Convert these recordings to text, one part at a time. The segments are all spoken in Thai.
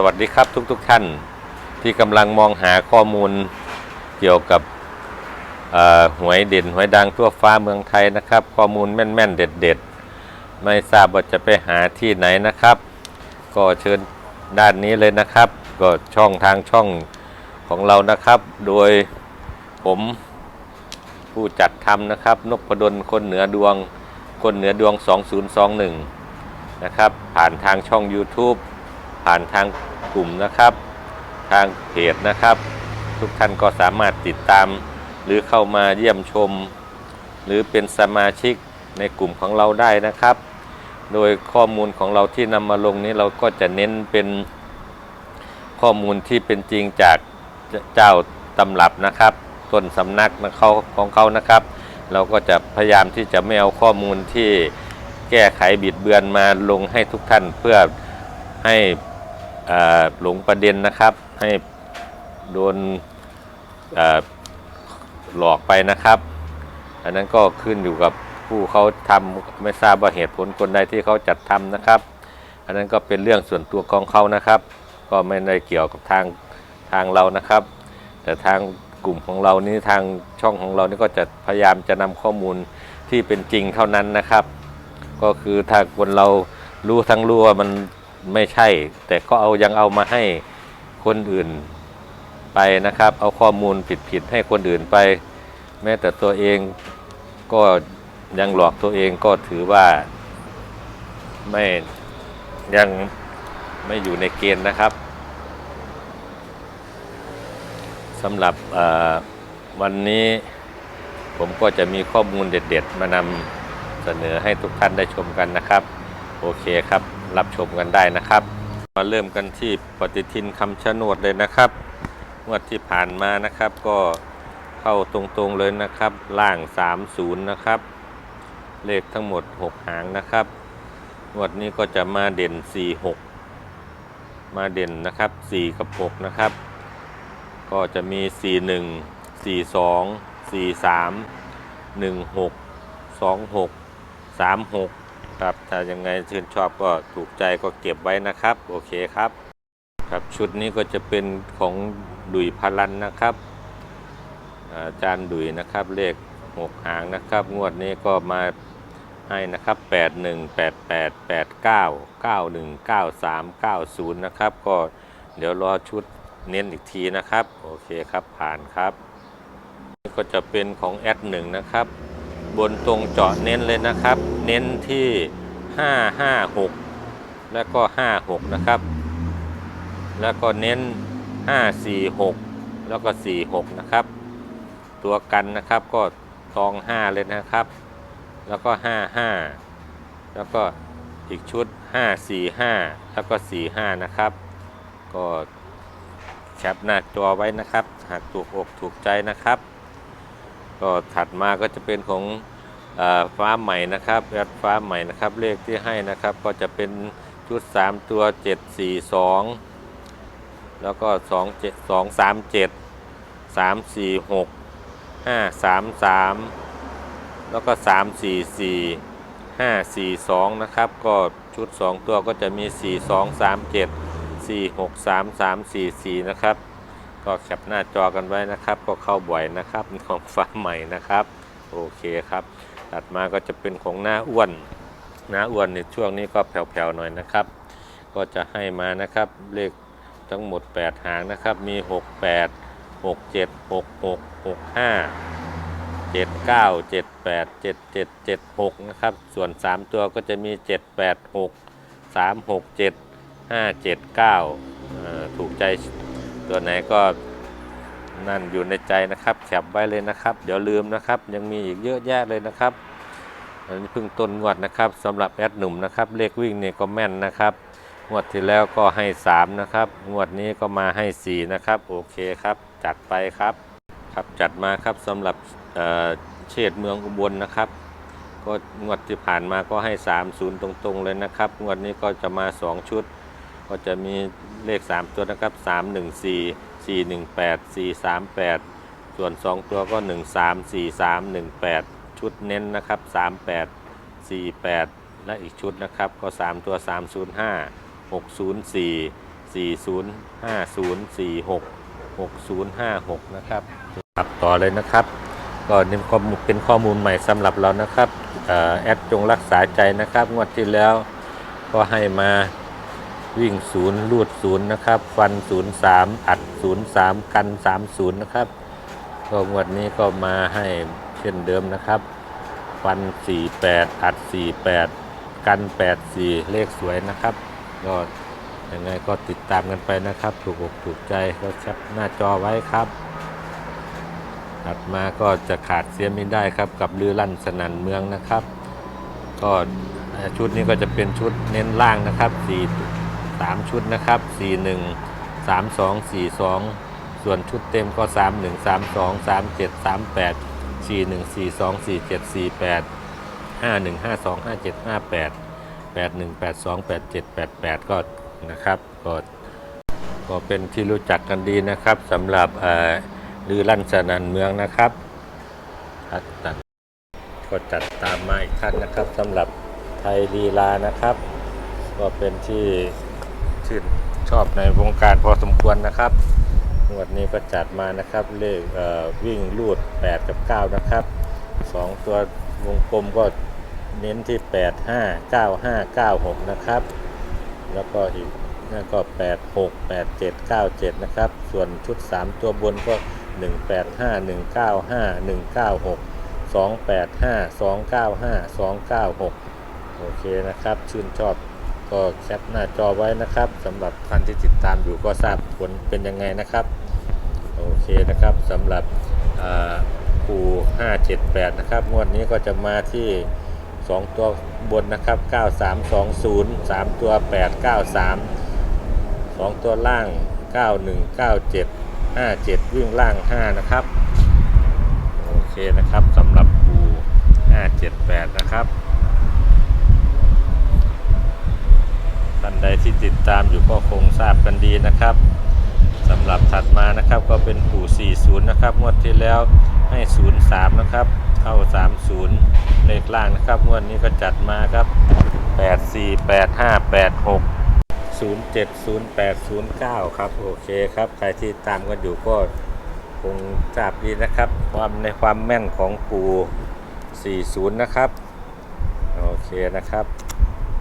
สวัสดีครับทุกๆทท่านที่กำลังมองหาข้อมูลเกี่ยวกับหวยเด่นหวยดังทั่วฟ้าเมืองไทยนะครับ ข้อมูลแม่นๆ เด็ดๆ ไม่ทราบว่าจะไปหาที่ไหนนะครับ ก็เชิญด้านนี้เลยนะครับ ก็ช่องทางช่องของเรานะครับ โดยผมผู้จัดทำนะครับนพดลคนเหนือดวงคนเหนือดวง 2021 นะครับ ผ่านทางช่อง YouTube ผ่านทางกลุ่มนะครับ ทางเพจนะครับ ทุกท่านก็สามารถติดตาม หรือเข้ามาเยี่ยมชม หรือเป็นสมาชิกในกลุ่มของเราได้นะครับ โดยข้อมูลของเราที่นำมาลงนี้เราก็จะเน้นเป็นข้อมูลที่เป็นจริงจากเจ้าตำรับนะครับ ต้นสำนักนะเขาของเขานะครับ เราก็จะพยายามที่จะไม่เอาข้อมูลที่แก้ไขบิดเบือนมาลงให้ทุกท่านเพื่อให้ หลงประเด็นนะครับ ให้โดนหลอกไปนะครับ อันนั้นก็ขึ้นอยู่กับผู้เขาทำไม่ทราบว่าเหตุผลคนใดที่เขาจัดทำนะครับ อันนั้นก็เป็นเรื่องส่วนตัวของเขานะครับ ก็ไม่ได้เกี่ยวกับทางทางเรานะครับ แต่ทางกลุ่มของเรานี้ทางช่องของเรานี่ก็จะพยายามจะนำข้อมูลที่เป็นจริงเท่านั้นนะครับ ก็คือถ้าคนเรารู้ทั้งรู้ว่ามัน ไม่ใช่ แต่ก็เอายังเอามาให้คนอื่นไปนะครับ เอาข้อมูลผิดๆให้คนอื่นไป แม้แต่ตัวเองก็ยังหลอกตัวเองก็ถือว่าไม่ยังไม่อยู่ในเกณฑ์นะครับสำหรับวันนี้ผมก็จะมีข้อมูลเด็ด ๆ มานำเสนอให้ทุกท่านได้ชมกันนะครับ โอเคครับ รับชมกันได้นะครับ มาเริ่มกันที่ปฏิทินคำชะโนดเลยนะครับงวดที่ผ่านมานะครับก็เข้าตรงๆเลยนะครับ ล่าง 30 นะครับ เลขทั้งหมด 6 หางนะครับงวดนี้ก็จะมาเด่น 4 6 มาเด่นนะครับ 4 กับ 6 นะครับ ก็จะมี 4 1 4 2 4 3 1 6 2 6 3 6 ครับ ถ้ายังไงชื่นชอบก็ถูกใจก็เก็บไว้นะครับ โอเคครับ ครับชุดนี้ก็จะเป็นของดุยพลันนะครับ อาจารย์ดุยนะครับ เลข6หางนะครับ งวดนี้ก็มาให้นะครับ 8 1 8 8 8 9 9 1 9 3 9 0 นะครับ ก็เดี๋ยวรอชุดเน้นอีกทีนะครับ โอเคครับผ่านครับ ก็จะเป็นของแอดหนึ่งนะครับ บนตรงเจาะเน้นเลยนะครับ เน้นที่ 556 แล้วก็ 56 นะครับ แล้วก็เน้น 546 แล้วก็ 46 นะครับ ตัวกันนะครับก็ตอง 5 เลยนะครับ แล้วก็ 55 แล้วก็อีกชุด 545 แล้วก็ 45 นะครับ ก็แคปหน้าจอไว้นะครับ หากถูกอกถูกใจนะครับ ก็ถัดมาก็จะเป็นของอฟ้าใหม่นะครับแอดฟ้าใหม่นะครับเลขที่ให้นะครับก็จะเป็นชุด 3 ตัว 742 แล้วก็ 2 7 2 3 7 3 4 6 5 3 3 แล้วก็ 3 4 4 5 4 2 นะครับ ก็ชุด 2 ตัวก็จะมี 4 2 3 7 4 6 3 3 4 4 นะครับ ก็แคปหน้าจอกันไว้นะครับ ก็เข้าบ่อยนะครับของฟ้าใหม่นะครับ โอเคครับ ตัดมาก็จะเป็นของหน้าอ้วนหน้าอ้วนในช่วงนี้ก็แผ่วๆหน่อยนะครับ ก็จะให้มานะครับเลขทั้งหมด 8 หางนะครับ มี 6 8 6 7 6 6 6 5 7 9 7 8 7 7 7 6 นะครับ ส่วน 3 ตัวก็จะมี 7 8 6 3 6 7 5 7 9เอ่อถูกใจ ตัวไหนก็นั่นอยู่ในใจนะครับแคปไว้เลยนะครับ เดี๋ยวลืมนะครับ ยังมีอีกเยอะแยะเลยนะครับอันนี้เพิ่งต้นงวดนะครับสำหรับแอดหนุ่มนะครับเลขวิ่งเนี่ยก็แม่นนะครับงวดที่แล้วก็ให้ 3 นะครับงวดนี้ก็มาให้ 4 นะครับ โอเคครับ จัดไปครับครับจัดมาครับสำหรับเอ่อเชษเมืองอุบลนะครับ ก็งวดที่ผ่านมาก็ให้ 3 0 ตรงๆเลยนะครับงวดนี้ก็จะมา 2 ชุด ก็จะมีเลข 3 ตัวนะครับ 3 1 4 4 1 8 4 3 8 ส่วน 2 ตัวก็ 1 3 4 3 1 8 ชุดเน้นนะครับ 3 8 4 8 และอีกชุดนะครับก็ 3 ตัว 3 0 5 6 0 4 4050466056 นะครับขับต่อเลยนะครับ ก็นี่ก็เป็นข้อมูลใหม่สำหรับเรานะครับออแอดจงรักษาใจนะครับ งวดที่แล้วก็ให้มา วิ่งศูนย์ลูดศูนย์นะครับ ฟันศูนย์สามอัดศูนย์สามกันสามศูนย์นะครับก็งวดนี้ก็มาให้เช่นเดิมนะครับ ฟัน48อัด48กัน84เลขสวยนะครับก็ยังไงก็ติดตามกันไปนะครับ ถูกอกถูกใจก็แคปหน้าจอไว้ครับถัดมาก็จะขาดเสียไม่ได้ครับกับลือลั่นสนันเมืองนะครับ ก็ชุดนี้ก็จะเป็นชุดเน้นล่างนะครับ4 3 ชุดนะครับ 41 32 42 ส่วนชุดเต็มก็ 31 32 37 38 41 42 47 48 51 52 57 58 81 82 87 88 ก็นะครับก็ก็เป็นที่รู้จักกันดีนะครับสำหรับลือลั่นสนันเมืองนะครับตัดก็จัดตามมาอีกท่านนะครับสำหรับไทยลีลานะครับ ก็เป็นที่ ชื่นชอบในวงการพอสมควรนะครับงวดนี้ก็จัดมานะครับ เลขเวิ่งลูด 8 กับ 9 นะครับ 2 ตัววงกลมก็เน้นที่ 8 5 9 5 9 6 นะครับ แล้วก็อีกนั่นก็ 8 6 8 7 9 7 นะครับ ส่วนชุด 3 ตัวบนก็ 1 8 5 1 9 5 1 9 6 2 8 5 2 9 5 2 9 6 โอเคนะครับ ชื่นชอบ ก็แคปหน้าจอไว้นะครับสำหรับท่านที่ติดตามอยู่ก็ทราบผลเป็นยังไงนะครับ โอเคนะครับสำหรับอ่าปู578 นะครับ งวดนี้ก็จะมาที่ 2 ตัวบนนะครับ 9320 3 ตัว 893 2 ตัวล่าง 9197 57 วิ่งล่าง 5 นะครับ โอเคนะครับสำหรับปู578 นะครับ ท่าน ใดที่ติดตามอยู่ก็คงทราบกันดีนะครับสำหรับถัดมานะครับก็เป็นปู่ 40 นะครับงวดที่แล้วให้ 03 นะครับ เข้า 30 เลขล่างนะครับงวดนี้ก็จัดมาครับ 84 85 86 07 08 09 ครับ โอเคครับ ใครที่ตามกันอยู่ก็คงทราบดีนะครับ ความในความแม่นของปู่ 40 นะครับ โอเคนะครับ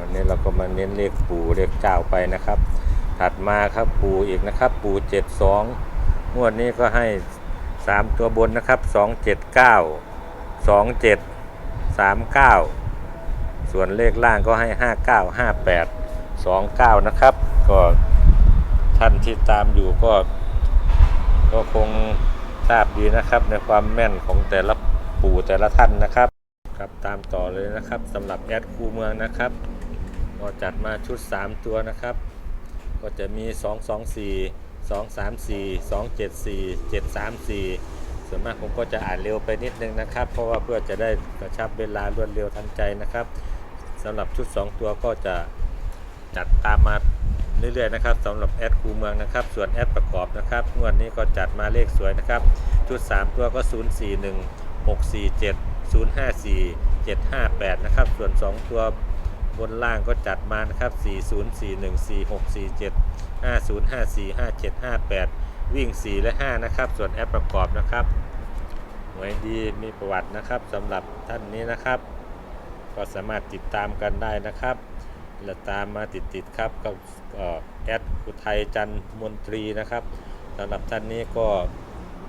วันนี้เราก็มาเน้นเลขปู่เลขเจ้าไปนะครับ ถัดมาครับปู่อีกนะครับ ปู่เจ็ดสองงวดนี้ก็ให้สามตัวบนนะครับสองเจ็ดเก้าสองเจ็ดสามเก้าส่วนเลขล่างก็ให้ห้าเก้าห้าแปดสองเก้านะครับ ก็ท่านที่ตามอยู่ก็ ก็คงทราบดีนะครับในความแม่นของแต่ละปู่แต่ละท่านนะครับ ครับตามต่อเลยนะครับสำหรับแอดคูเมืองนะครับ ก็จัดมาชุด 3 ตัวนะครับ ก็จะมี 2 2 4 2 3 4 2 7 4 7 3 4 ส่วนมากผมก็จะอ่านเร็วไปนิดนึงนะครับ เพราะว่าเพื่อจะได้กระชับเวลารวดเร็วทันใจนะครับสำหรับชุด 2 ตัวก็จะจัดตามมาเรื่อยๆนะครับสำหรับแอดคูเมืองนะครับ ส่วนแอดประกอบนะครับงวดนี้ก็จัดมาเลขสวยนะครับ ชุด 3 ตัวก็ 0 4 1 6 4 7 054 758 นะครับ ส่วน 2 ตัว บนล่างก็จัดมานะครับ 40414647 5054 5758 วิ่ง 4 และ 5 นะครับ ส่วนแอปประกอบนะครับหวยดีมีประวัตินะครับสำหรับท่านนี้นะครับ ก็สามารถติดตามกันได้นะครับและตามมาติดๆครับกับเอ่อแอดอุทัยจันทร์มนตรีนะครับสำหรับท่านนี้ก็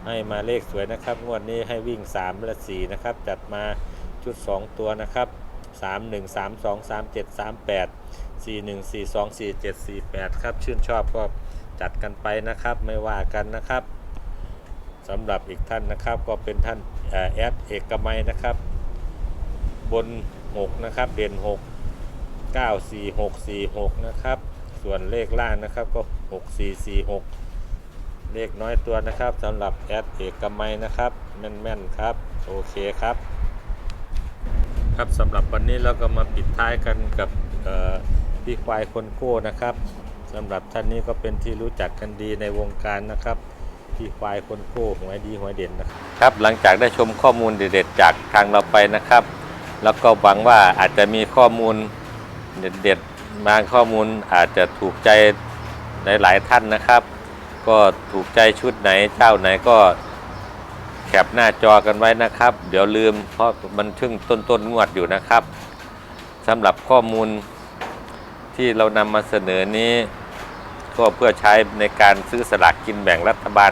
ให้มาเลขสวยนะครับ งวดนี้ให้วิ่ง 3 และ 4 นะครับ จัดมาชุด 2 ตัวนะครับ 3 1 3 2 3 7 3 8 4 1 4 2 4 7 4 8 ครับ ชื่นชอบก็จัดกันไปนะครับ ไม่ว่ากันนะครับสำหรับอีกท่านนะครับก็เป็นท่านเอ่อแอดเอกมัยนะครับ บน 6 นะครับ เด่น 6 9 4 6 4 6 นะครับ ส่วนเลขล่างนะครับก็ 6 4 4 6 เลขน้อยตัวนะครับสำหรับแอดเอกมัยนะครับ แม่น ๆ ครับ โอเคครับ ครับสำหรับวันนี้เราก็มาปิดท้ายกันกับพี่ควายคนโก้นะครับสำหรับท่านนี้ก็เป็นที่รู้จักกันดีในวงการนะครับพี่ควายคนโก้หวยดีหวยเด่นนะครับครับหลังจากได้ชมข้อมูลเด็ดๆจากทางเราไปนะครับ แล้วก็หวังว่าอาจจะมีข้อมูลเด็ดๆบางข้อมูลอาจจะถูกใจหลายๆท่านนะครับ ก็ถูกใจชุดไหนเจ้าไหนก็ แคปหน้าจอกันไว้นะครับ เดี๋ยวลืมเพราะมันชึ่งต้นต้นงวดอยู่นะครับสำหรับข้อมูลที่เรานำมาเสนอนี้ก็เพื่อใช้ในการซื้อสลากกินแบ่งรัฐบาล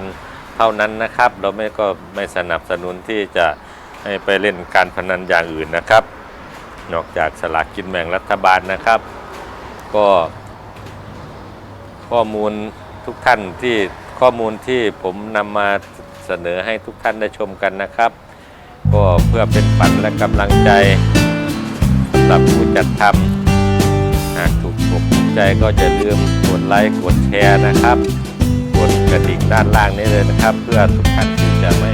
เท่านั้นนะครับ เราไม่ก็ไม่สนับสนุนที่จะให้ไปเล่นการพนันอย่างอื่นนะครับ นอกจากสลากกินแบ่งรัฐบาลนะครับ ก็ข้อมูลทุกท่านที่ข้อมูลที่ผมนำมา เสนอให้ทุกท่านได้ชมกันนะครับ ก็เพื่อเป็นฝันและกำลังใจสำหรับผู้จัดทำหากถูกอกถูกใจก็จะลืมกดไลค์กดแชร์นะครับ กดกระดิ่งด้านล่างนี้เลยนะครับ เพื่อทุกท่านที่จะไม่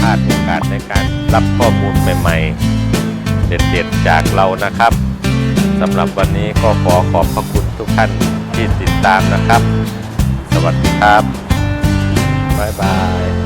พลาดโอกาสในการรับข้อมูลใหม่ ๆ เด็ดๆจากเรานะครับสำหรับวันนี้ก็ขอขอบพระคุณทุกท่านที่ติดตามนะครับ สวัสดีครับ บ๊ายบาย